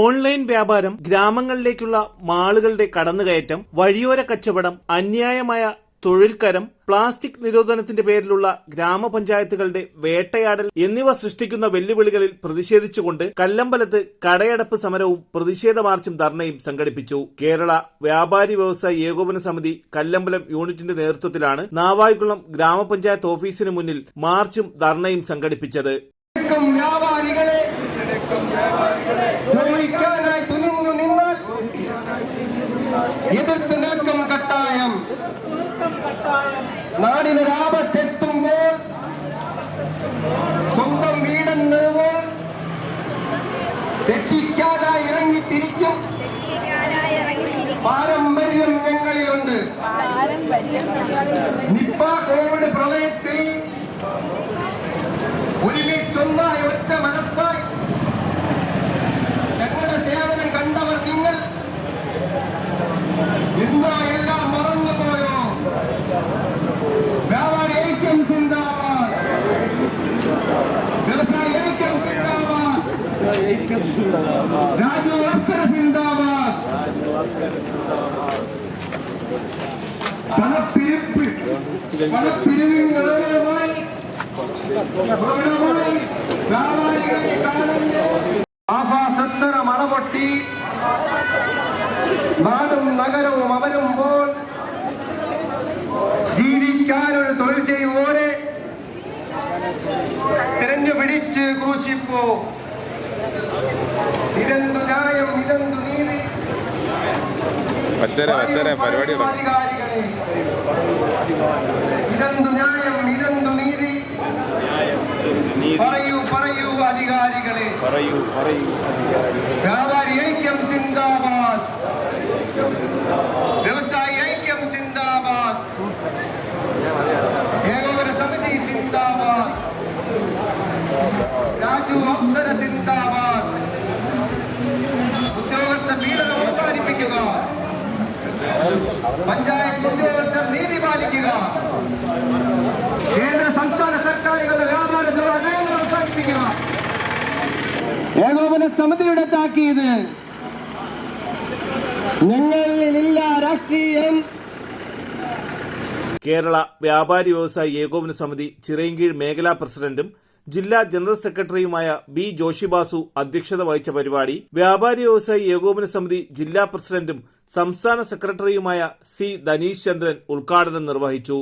Online വ്യാപാരം ഗ്രാമങ്ങളിലേക്കുള്ള മാളുകളുടെ കടന്നുകയറ്റം വഴിയോര കച്ചവടം അന്യായമായ തൊഴിൽക്കരം പ്ലാസ്റ്റിക് നിരോധനത്തിന്റെ പേരിലുള്ള ഗ്രാമപഞ്ചായത്തുകളുടെ വേട്ടയാടൽ എന്നിവ സൃഷ്ടിക്കുന്ന വെല്ലുവിളികളിൽ പ്രതിഷേധിച്ചുകൊണ്ട് കല്ലമ്പലത്ത് കടയടപ്പ് സമരവും പ്രതിഷേധ മാർച്ചും ധർണയും സംഘടിപ്പിച്ചു. കേരള വ്യാപാരി വ്യവസായ ഏകോപന സമിതി കല്ലമ്പലം യൂണിറ്റിന്റെ നേതൃത്വത്തിലാണ് നാവായിക്കുളം ഗ്രാമപഞ്ചായത്ത് ഓഫീസിന് മുന്നിൽ മാർച്ചും ധർണയും സംഘടിപ്പിച്ചത്. വ്യാപാരികളെ. ദ്രോഹിക്കാനായി തുനിഞ്ഞു നിന്നാൽ എതിർത്ത് നിൽക്കും കട്ടായം. നാടിനൊരാപത്തെത്തുമ്പോൾ സ്വന്തം വീടെന്നതുപോൽ രക്ഷിക്കാനായി ഇറങ്ങിത്തിരിക്കും. പാരമ്പര്യം ഞങ്ങളിലുണ്ട്. നിപ്പ കോവിഡ് പ്രളയത്തിൽ രാജു അപ്സര സിന്ദാബാദ്. പണപ്പിരിപ്പ് പണപ്പിരിവിന് നിറവേമായി ഗൗരവമായി വ്യാപാരികളെ കാണുന്നു ആഭാസത്തര മണപൊട്ടി നാടും നഗരവും അവരുമ്പോൾ ജീവിക്കാനൊരു തൊഴിൽ ചെയ്യുവോരെ? തിരഞ്ഞു പിടിച്ച് ക്രൂശിപ്പോ? ഇതെന്തു ന്യായം ഇതെന്തു നീതി? ഇതെന്തു ന്യായം ഇതെന്തു നീതി? പറയൂ പറയൂ അധികാരികളെ. പറയൂ പറയൂ വ്യാപാരി ഐക്യം സിന്ദാബാദ് വ്യവസായി ഐക്യം സിന്ദാബാദ് ഏകോപന സമിതി സിന്ദാബാദ് രാജു അപ്സര സിന്ദാബാദ് ഉദ്യോഗസ്ഥ പീഡനം അവസാനിപ്പിക്കുക പഞ്ചായത്ത് ഉദ്യോഗസ്ഥർ നീതി പാലിക്കുക. കേന്ദ്ര സംസ്ഥാന സർക്കാരുകളുടെ വ്യാപാര ദ്രോഹ നയങ്ങൾ അവസാനിപ്പിക്കുക. ഏകോപന സമിതിയുടെ താക്കീത് ഞങ്ങളിലില്ല രാഷ്ട്രീയം. കേരള വ്യാപാരി വ്യവസായ ഏകോപന സമിതി ചിറയൻകീഴ് മേഖലാ പ്രസിഡന്റും ജില്ലാ ജനറൽ സെക്രട്ടറിയുമായ ബി ജോഷിബാസു അധ്യക്ഷത വഹിച്ച പരിപാടി വ്യാപാരി വ്യവസായി ഏകോപന സമിതി ജില്ലാ പ്രസിഡന്റും സംസ്ഥാന സെക്രട്ടറിയുമായ സി ധനീഷ് ചന്ദ്രൻ ഉദ്ഘാടനം നിർവഹിച്ചു.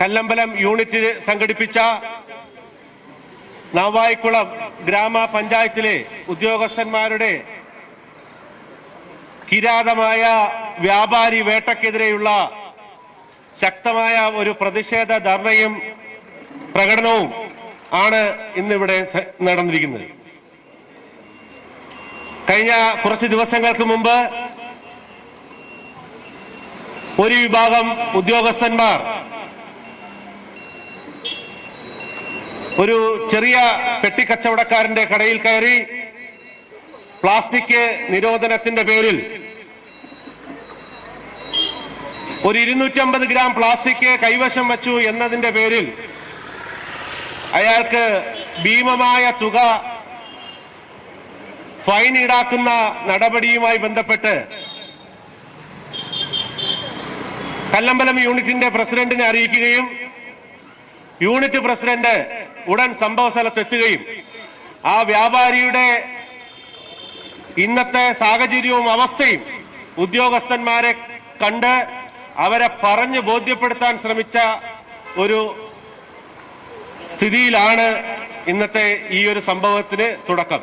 കല്ലമ്പലം യൂണിറ്റ് സംഘടിപ്പിച്ച നാവായിക്കുളം ഗ്രാമപഞ്ചായത്തിലെ ഉദ്യോഗസ്ഥന്മാരുടെ കിരാതമായ വ്യാപാരി വേട്ടക്കെതിരെയുള്ള ശക്തമായ ഒരു പ്രതിഷേധ ധർണയും പ്രകടനവും ആണ് ഇന്നിവിടെ നടന്നിരിക്കുന്നത്. കഴിഞ്ഞ കുറച്ച് ദിവസങ്ങൾക്ക് മുമ്പ് ഒരു വിഭാഗം ഉദ്യോഗസ്ഥന്മാർ ഒരു ചെറിയ പെട്ടിക്കച്ചവടക്കാരന്റെ കടയിൽ കയറി പ്ലാസ്റ്റിക് നിരോധനത്തിന്റെ പേരിൽ ഒരു ഇരുന്നൂറ്റമ്പത് ഗ്രാം പ്ലാസ്റ്റിക് കൈവശം വച്ചു എന്നതിന്റെ പേരിൽ അയാൾക്ക് ഭീമമായ തുക ഫൈൻ ഈടാക്കുന്ന നടപടിയുമായി ബന്ധപ്പെട്ട് കല്ലമ്പലം യൂണിറ്റിന്റെ പ്രസിഡന്റിനെ അറിയിക്കുകയും യൂണിറ്റ് പ്രസിഡന്റ് ഉടൻ സംഭവ സ്ഥലത്തെത്തുകയും ആ വ്യാപാരിയുടെ ഇന്നത്തെ സാഹചര്യവും അവസ്ഥയും ഉദ്യോഗസ്ഥന്മാരെ കണ്ട് അവരെ പറഞ്ഞ് ബോധ്യപ്പെടുത്താൻ ശ്രമിച്ച ഒരു സ്ഥിതിയിലാണ് ഇന്നത്തെ ഈ ഒരു സംഭവത്തിന് തുടക്കം.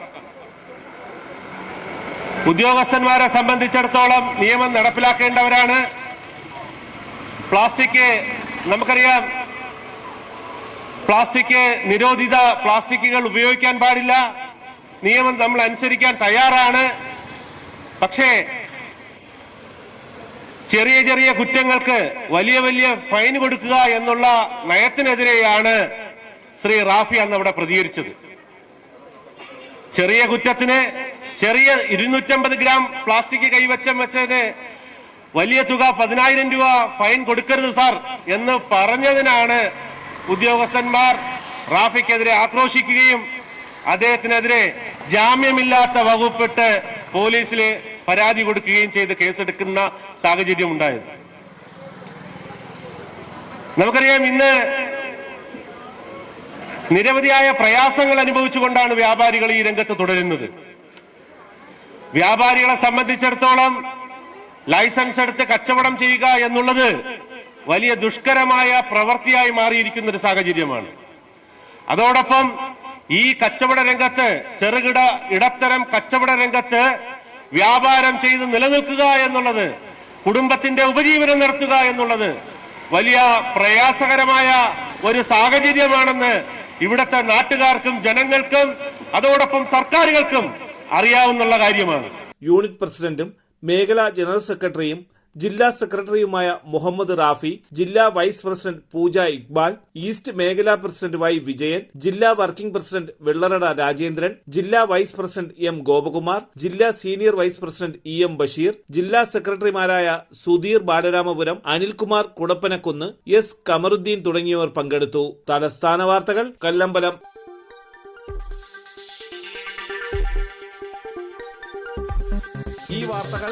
ഉദ്യോഗസ്ഥന്മാരെ സംബന്ധിച്ചിടത്തോളം നിയമം നടപ്പിലാക്കേണ്ടവരാണ്. പ്ലാസ്റ്റിക് നമുക്കറിയാം. പ്ലാസ്റ്റിക് നിരോധിത പ്ലാസ്റ്റിക്കുകൾ ഉപയോഗിക്കാൻ പാടില്ല. നിയമം നമ്മൾ അനുസരിക്കാൻ തയ്യാറാണ്. പക്ഷേ ചെറിയ ചെറിയ കുറ്റങ്ങൾക്ക് വലിയ വലിയ ഫൈൻ കൊടുക്കുക എന്നുള്ള നയത്തിനെതിരെയാണ് ശ്രീ റാഫി അന്ന് അവിടെ പ്രതികരിച്ചത്. ചെറിയ കുറ്റത്തിന് ചെറിയ ഇരുന്നൂറ്റമ്പത് ഗ്രാം പ്ലാസ്റ്റിക് കൈവച്ചം വെച്ചതിന് വലിയ തുക പതിനായിരം രൂപ ഫൈൻ കൊടുക്കരുത് സാർ എന്ന് പറഞ്ഞതിനാണ് ഉദ്യോഗസ്ഥന്മാർ റാഫിക്കെതിരെ ആക്രോശിക്കുകയും അദ്ദേഹത്തിനെതിരെ ജാമ്യമില്ലാത്ത വകുപ്പിട്ട് പോലീസിൽ പരാതി കൊടുക്കുകയും ചെയ്ത് കേസെടുക്കുന്ന സാഹചര്യം ഉണ്ടായത് നമുക്കറിയാം ഇന്ന് നിരവധിയായ പ്രയാസങ്ങൾ അനുഭവിച്ചുകൊണ്ടാണ് വ്യാപാരികൾ ഈ രംഗത്ത് തുടരുന്നത്. വ്യാപാരികളെ സംബന്ധിച്ചിടത്തോളം ലൈസൻസ് എടുത്ത് കച്ചവടം ചെയ്യുക എന്നുള്ളത് വലിയ ദുഷ്കരമായ പ്രവൃത്തിയായി മാറിയിരിക്കുന്ന ഒരു സാഹചര്യമാണ്. അതോടൊപ്പം ഈ കച്ചവട രംഗത്ത് ചെറുകിട ഇടത്തരം കച്ചവട രംഗത്ത് വ്യാപാരം ചെയ്ത് നിലനിൽക്കുക എന്നുള്ളത് കുടുംബത്തിന്റെ ഉപജീവനം നടത്തുക എന്നുള്ളത് വലിയ പ്രയാസകരമായ ഒരു സാഹചര്യമാണെന്ന് ഇവിടുത്തെ നാട്ടുകാർക്കും ജനങ്ങൾക്കും അതോടൊപ്പം സർക്കാരുകൾക്കും അറിയാവുന്ന കാര്യമാണ്. യൂണിറ്റ് പ്രസിഡന്റും മേഖലാ ജനറൽ സെക്രട്ടറിയും ജില്ലാ സെക്രട്ടറിയുമായ മുഹമ്മദ് റാഫി ജില്ലാ vice president Pooja Iqbal east മേഖലാ പ്രസിഡന്റ് വൈ വിജയൻ ജില്ലാ വർക്കിംഗ് പ്രസിഡന്റ് വെള്ളറട രാജേന്ദ്രൻ ജില്ലാ വൈസ് പ്രസിഡന്റ് എം ഗോപകുമാർ ജില്ലാ senior vice president E M Basheer ജില്ലാ സെക്രട്ടറിമാരായ സുധീർ ബാലരാമപുരം അനിൽകുമാർ കുടപ്പനക്കുന്ന് എസ് കമറുദ്ദീൻ തുടങ്ങിയവർ പങ്കെടുത്തു. തലസ്ഥാന വാർത്തകൾ കല്ലമ്പലം. ഈ വാർത്തകൾ